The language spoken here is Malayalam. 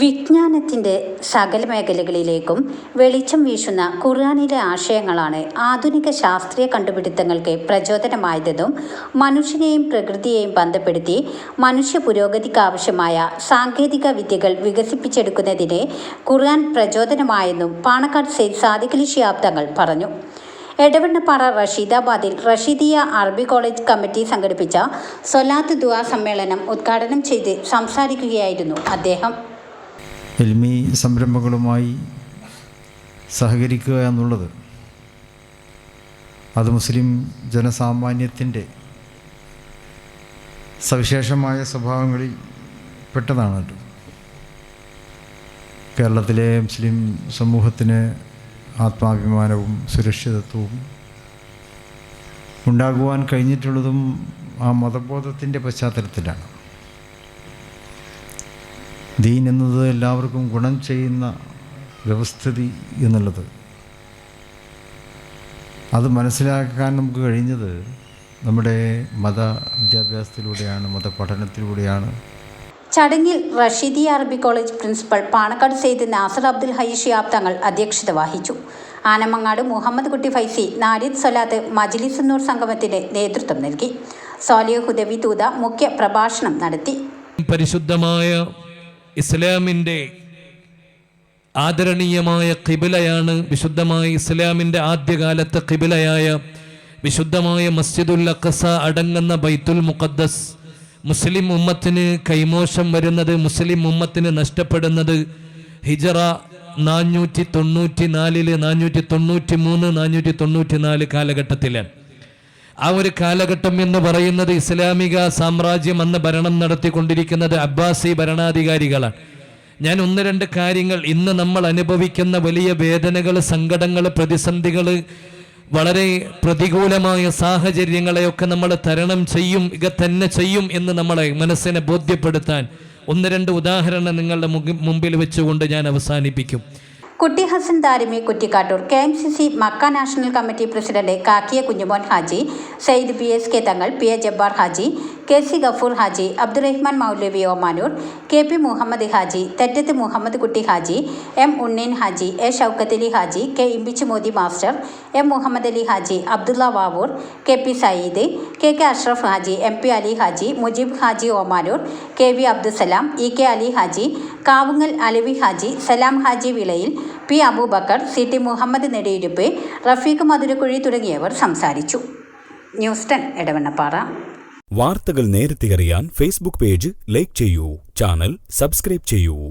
വിജ്ഞാനത്തിന്റെ സകല മേഖലകളിലേക്കും വെളിച്ചം വീശുന്ന ഖുർആാനിലെ ആശയങ്ങളാണ് ആധുനിക ശാസ്ത്രീയ കണ്ടുപിടുത്തങ്ങൾക്ക് പ്രചോദനമായതെന്നും മനുഷ്യനെയും പ്രകൃതിയെയും ബന്ധപ്പെടുത്തി മനുഷ്യ പുരോഗതിക്കാവശ്യമായ സാങ്കേതിക വിദ്യകൾ വികസിപ്പിച്ചെടുക്കുന്നതിന് ഖുർആൻ പ്രചോദനമായെന്നും പാണക്കാട് സെയ്ദ് സാദിഖലി തങ്ങൾ പറഞ്ഞു. എടവണ്ണപ്പാറ റഷീദാബാദിൽ റഷീദിയ അറബി കോളേജ് കമ്മിറ്റി സംഘടിപ്പിച്ച സൊലാത്ത് ദുആ സമ്മേളനം ഉദ്ഘാടനം ചെയ്ത് സംസാരിക്കുകയായിരുന്നു അദ്ദേഹം. എൽമി സംരംഭങ്ങളുമായി സഹകരിക്കുക എന്നുള്ളത് അത് മുസ്ലിം ജനസാമാന്യത്തിന്റെ സവിശേഷമായ സ്വഭാവങ്ങളിൽ പെട്ടതാണ് കേരളത്തിലെ മുസ്ലിം സമൂഹത്തിന് ആത്മാഭിമാനവും സുരക്ഷിതത്വവും ഉണ്ടാകുവാൻ കഴിഞ്ഞിട്ടുള്ളതും ആ മതബോധത്തിന്റെ പശ്ചാത്തലത്തിലാണ്. ദീൻ എന്നത് എല്ലാവർക്കും ഗുണം ചെയ്യുന്ന വ്യവസ്ഥിതി എന്നുള്ളത്. അത് മനസ്സിലാക്കാൻ നമുക്ക് കഴിഞ്ഞത് നമ്മുടെ മത വിദ്യാഭ്യാസത്തിലൂടെയാണ് മതപഠനത്തിലൂടെയാണ്. ചടങ്ങിൽ റഷീദി അറബി കോളേജ് പ്രിൻസിപ്പൽ പാണക്കാട് സെയ്ദ് നാസർ അബ്ദുൽ ഹൈ ഷിയാബ് തങ്ങൾ അധ്യക്ഷത വഹിച്ചു. ആനമങ്ങാട് മുഹമ്മദ് കുട്ടി ഫൈസി നാരിദ് സൊലാത്ത് മജ്ലിസ് നൂർ സംഗമത്തിന് നേതൃത്വം നൽകി. സോലിയ ഹുദവി തൂത മുഖ്യ പ്രഭാഷണം നടത്തി. പരിശുദ്ധമായ ഇസ്ലാമിന്റെ ആദരണീയമായ കിബിലയാണ് വിശുദ്ധമായ ഇസ്ലാമിന്റെ ആദ്യകാലത്തെ കിബിലയായ വിശുദ്ധമായ മസ്ജിദുൽ അഖസ അടങ്ങുന്ന ബൈത്തുൽ മുഖദ്ദസ്. മുസ്ലിം ഉമ്മത്തിന് കൈമോശം വരുന്നത് മുസ്ലിം ഉമ്മത്തിന് നഷ്ടപ്പെടുന്നത് ഹിജറ നാനൂറ്റി തൊണ്ണൂറ്റി നാലിൽ നാനൂറ്റി തൊണ്ണൂറ്റി മൂന്ന് നാനൂറ്റി തൊണ്ണൂറ്റി നാല് കാലഘട്ടത്തിലാണ്. ആ ഒരു കാലഘട്ടം എന്ന് പറയുന്നത് ഇസ്ലാമിക സാമ്രാജ്യം അന്ന് ഭരണം നടത്തിക്കൊണ്ടിരിക്കുന്നത് അബ്ബാസി ഭരണാധികാരികളാണ്. ഞാൻ ഒന്ന് രണ്ട് കാര്യങ്ങൾ ഇന്ന് നമ്മൾ അനുഭവിക്കുന്ന വലിയ വേദനകൾ സങ്കടങ്ങൾ പ്രതിസന്ധികൾ വളരെ പ്രതികൂലമായ സാഹചര്യങ്ങളെയൊക്കെ നമ്മൾ തരണം ചെയ്യും ഇക തന്നെ ചെയ്യും എന്ന് നമ്മളെ മനസ്സിനെ ബോധ്യപ്പെടുത്താൻ ഒന്ന് രണ്ട് ഉദാഹരണം നിങ്ങളുടെ മുമ്പിൽ വെച്ചുകൊണ്ട് ഞാൻ അവസാനിപ്പിക്കും. Kutty Hasan Darimi Kuttikkattoor K M C C Mecca national committee president Kakkiya Kunhimon Haji Sayyid P S K Thangal P A Jabbar Haji K C Gafoor Haji Abdurahman Moulavi Omanoor K P Muhammad Haji Thettath Muhammad Kutty Haji M Unneen Haji A Shoukath Ali Haji K Imbichi Modi master M Muhammad Ali Haji Abdulla Vavoor K P Sayyid K K Ashraf Haji M P Ali Haji Mujeeb Haji Omanoor K V Abdussalam E K Ali Haji Kavungal Alavi Haji Salam Haji Vilayil P Aboobacker C T Muhammad Nediyiruppu Rafeeq Madhurakkuzhi തുടങ്ങിയവർ സംസാരിച്ചു. News ten Edavannappara. വാർത്തകൾ നേരത്തെ അറിയാൻ ഫേസ്ബുക്ക് പേജ് ലൈക്ക് ചെയ്യൂ ചാനൽ സബ്സ്ക്രൈബ് ചെയ്യൂ.